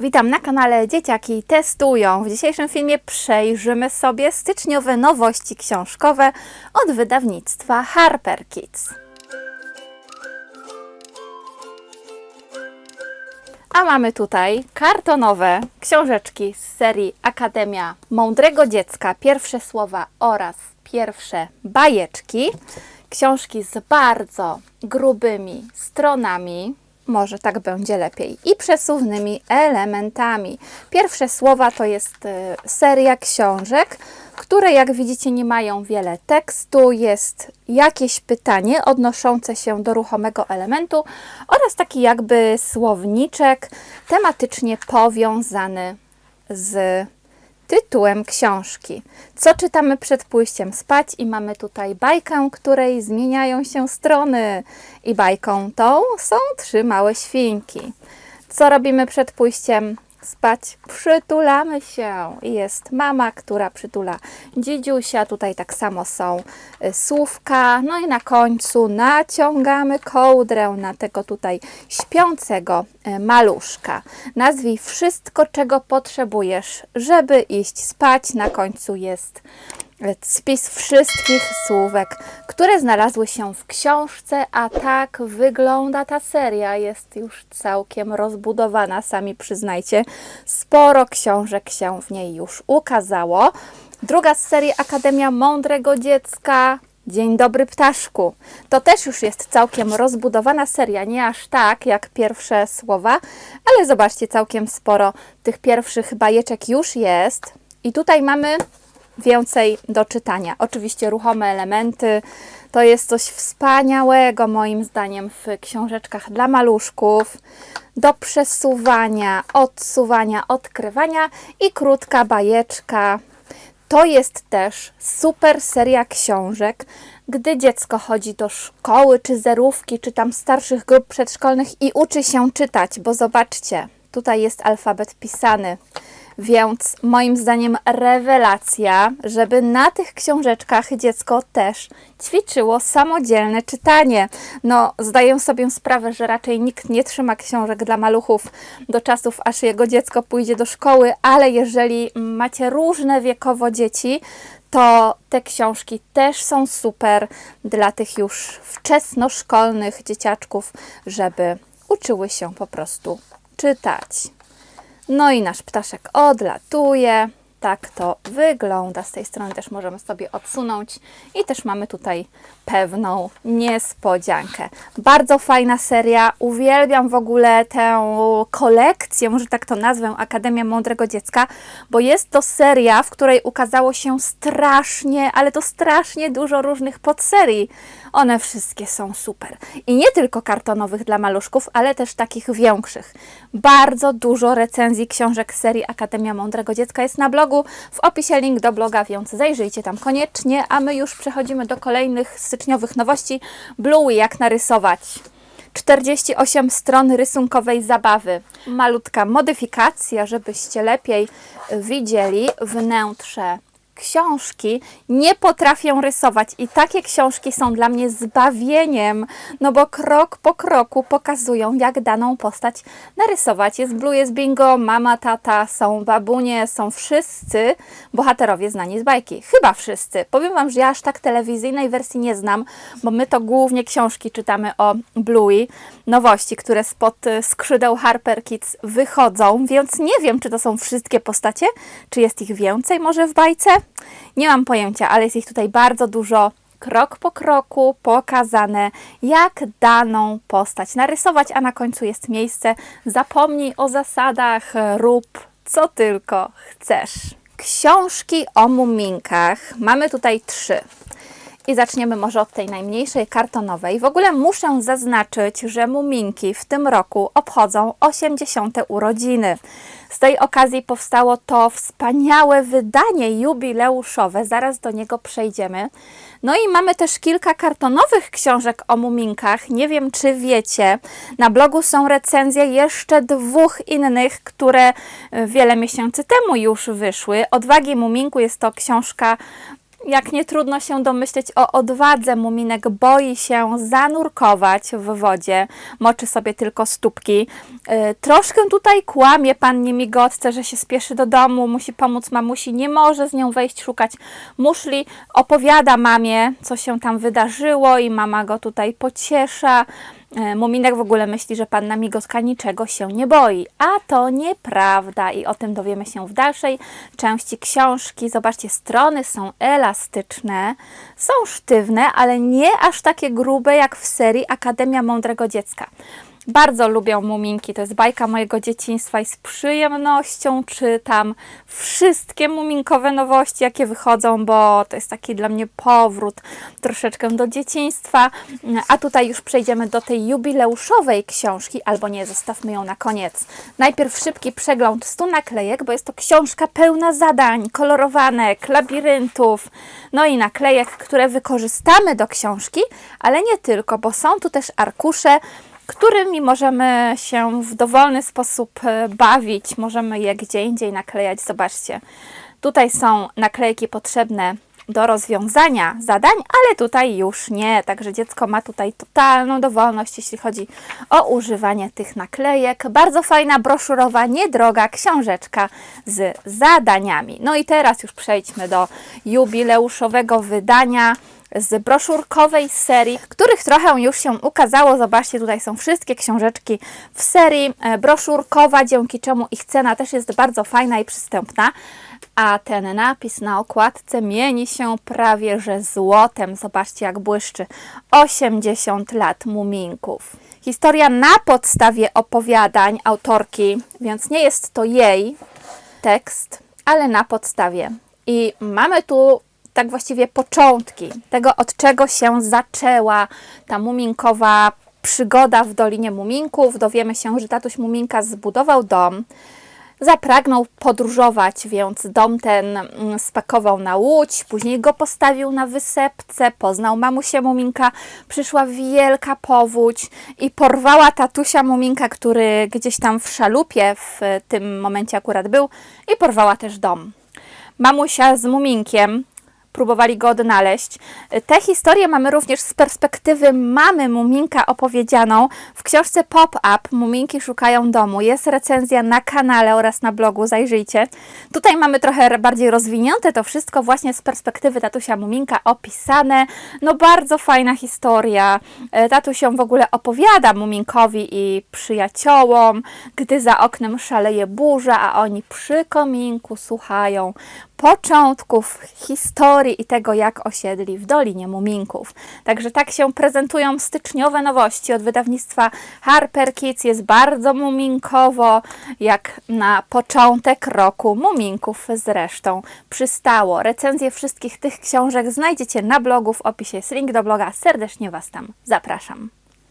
Witam na kanale Dzieciaki Testują. W dzisiejszym filmie przejrzymy sobie styczniowe nowości książkowe od wydawnictwa Harper Kids. A mamy tutaj kartonowe książeczki z serii Akademia Mądrego Dziecka, pierwsze słowa oraz pierwsze bajeczki. Książki z bardzo grubymi stronami, może tak będzie lepiej, i przesuwnymi elementami. Pierwsze słowa to jest e, seria książek, które jak widzicie nie mają wiele tekstu, jest jakieś pytanie odnoszące się do ruchomego elementu oraz taki jakby słowniczek tematycznie powiązany z tytułem książki. Co czytamy przed pójściem spać? I mamy tutaj bajkę, której zmieniają się strony. I bajką tą są trzy małe świnki. Co robimy przed pójściem spać? Przytulamy się. Jest mama, która przytula dzidziusia. Tutaj tak samo są y, słówka. No i na końcu naciągamy kołdrę na tego tutaj śpiącego y, maluszka. Nazwij wszystko, czego potrzebujesz, żeby iść spać. Na końcu jest spis wszystkich słówek, które znalazły się w książce, a tak wygląda ta seria. Jest już całkiem rozbudowana, sami przyznajcie. Sporo książek się w niej już ukazało. Druga z serii Akademia Mądrego Dziecka. Dzień dobry ptaszku. To też już jest całkiem rozbudowana seria, nie aż tak jak pierwsze słowa, ale zobaczcie, całkiem sporo tych pierwszych bajeczek już jest. I tutaj mamy więcej do czytania. Oczywiście ruchome elementy to jest coś wspaniałego moim zdaniem w książeczkach dla maluszków. Do przesuwania, odsuwania, odkrywania i krótka bajeczka. To jest też super seria książek, gdy dziecko chodzi do szkoły, czy zerówki, czy tam starszych grup przedszkolnych i uczy się czytać, bo zobaczcie, tutaj jest alfabet pisany. Więc moim zdaniem rewelacja, żeby na tych książeczkach dziecko też ćwiczyło samodzielne czytanie. No, zdaję sobie sprawę, że raczej nikt nie trzyma książek dla maluchów do czasów, aż jego dziecko pójdzie do szkoły, ale jeżeli macie różne wiekowo dzieci, to te książki też są super dla tych już wczesnoszkolnych dzieciaczków, żeby uczyły się po prostu czytać. No i nasz ptaszek odlatuje. Tak to wygląda. Z tej strony też możemy sobie odsunąć i też mamy tutaj pewną niespodziankę. Bardzo fajna seria. Uwielbiam w ogóle tę kolekcję, może tak to nazwę, Akademia Mądrego Dziecka, bo jest to seria, w której ukazało się strasznie, ale to strasznie dużo różnych podserii. One wszystkie są super. I nie tylko kartonowych dla maluszków, ale też takich większych. Bardzo dużo recenzji książek serii Akademia Mądrego Dziecka jest na blogu. W opisie link do bloga, więc zajrzyjcie tam koniecznie. A my już przechodzimy do kolejnych styczniowych nowości. Bluey, jak narysować. 48 stron rysunkowej zabawy. Malutka modyfikacja, żebyście lepiej widzieli wnętrze książki nie potrafię rysować i takie książki są dla mnie zbawieniem, no bo krok po kroku pokazują, jak daną postać narysować. Jest Blue, jest Bingo, mama, tata, są babunie, są wszyscy bohaterowie znani z bajki. Chyba wszyscy. Powiem Wam, że ja aż tak telewizyjnej wersji nie znam, bo my to głównie książki czytamy o Bluey, nowości, które spod y, skrzydeł Harper Kids wychodzą, więc nie wiem, czy to są wszystkie postacie, czy jest ich więcej może w bajce. Nie mam pojęcia, ale jest ich tutaj bardzo dużo. Krok po kroku pokazane, jak daną postać narysować, a na końcu jest miejsce. Zapomnij o zasadach, rób co tylko chcesz. Książki o muminkach mamy tutaj trzy. I zaczniemy może od tej najmniejszej kartonowej. W ogóle muszę zaznaczyć, że Muminki w tym roku obchodzą 80. urodziny. Z tej okazji powstało to wspaniałe wydanie jubileuszowe, zaraz do niego przejdziemy. No i mamy też kilka kartonowych książek o muminkach. Nie wiem, czy wiecie, na blogu są recenzje jeszcze dwóch innych, które wiele miesięcy temu już wyszły. Odwagi Muminku jest to książka jak nie trudno się domyśleć o odwadze, Muminek boi się zanurkować w wodzie, moczy sobie tylko stópki. Y, Troszkę tutaj kłamie pannie migotce, że się spieszy do domu, musi pomóc mamusi, nie może z nią wejść szukać muszli. Opowiada mamie, co się tam wydarzyło i mama go tutaj pociesza. E, Muminek w ogóle myśli, że panna Migotka niczego się nie boi, a to nieprawda i o tym dowiemy się w dalszej części książki. Zobaczcie, strony są elastyczne, są sztywne, ale nie aż takie grube jak w serii Akademia Mądrego Dziecka. Bardzo lubią muminki, to jest bajka mojego dzieciństwa i z przyjemnością czytam wszystkie muminkowe nowości, jakie wychodzą, bo to jest taki dla mnie powrót troszeczkę do dzieciństwa. A tutaj już przejdziemy do tej jubileuszowej książki, albo nie, zostawmy ją na koniec. Najpierw szybki przegląd 100 naklejek, bo jest to książka pełna zadań, kolorowanek, labiryntów, no i naklejek, które wykorzystamy do książki, ale nie tylko, bo są tu też arkusze, którymi możemy się w dowolny sposób e, bawić. Możemy je gdzie indziej naklejać. Zobaczcie, tutaj są naklejki potrzebne do rozwiązania zadań, ale tutaj już nie. Także dziecko ma tutaj totalną dowolność, jeśli chodzi o używanie tych naklejek. Bardzo fajna, broszurowa, niedroga książeczka z zadaniami. No i teraz już przejdźmy do jubileuszowego wydania z broszurkowej serii, których trochę już się ukazało. Zobaczcie, tutaj są wszystkie książeczki w serii e, broszurkowa, dzięki czemu ich cena też jest bardzo fajna i przystępna. A ten napis na okładce mieni się prawie że złotem. Zobaczcie, jak błyszczy. 80 lat muminków. Historia na podstawie opowiadań autorki, więc nie jest to jej tekst, ale na podstawie. I mamy tu tak właściwie początki tego, od czego się zaczęła ta muminkowa przygoda w Dolinie Muminków. Dowiemy się, że tatuś Muminka zbudował dom, zapragnął podróżować, więc dom ten mm, spakował na łódź, później go postawił na wysepce, poznał mamusię Muminka, przyszła wielka powódź i porwała tatusia Muminka, który gdzieś tam w szalupie w tym momencie akurat był i porwała też dom. Mamusia z Muminkiem próbowali go odnaleźć. Tę historię mamy również z perspektywy mamy Muminka opowiedzianą w książce Pop-Up Muminki szukają domu. Jest recenzja na kanale oraz na blogu, zajrzyjcie. Tutaj mamy trochę bardziej rozwinięte to wszystko właśnie z perspektywy tatusia Muminka opisane. No bardzo fajna historia. E, Tatuś ją w ogóle opowiada Muminkowi i przyjaciołom, gdy za oknem szaleje burza, a oni przy kominku słuchają początków historii i tego, jak osiedli w Dolinie Muminków. Także tak się prezentują styczniowe nowości od wydawnictwa Harper Kids. Jest bardzo muminkowo, jak na początek roku Muminków zresztą przystało. Recenzje wszystkich tych książek znajdziecie na blogu, w opisie jest link do bloga. Serdecznie Was tam zapraszam.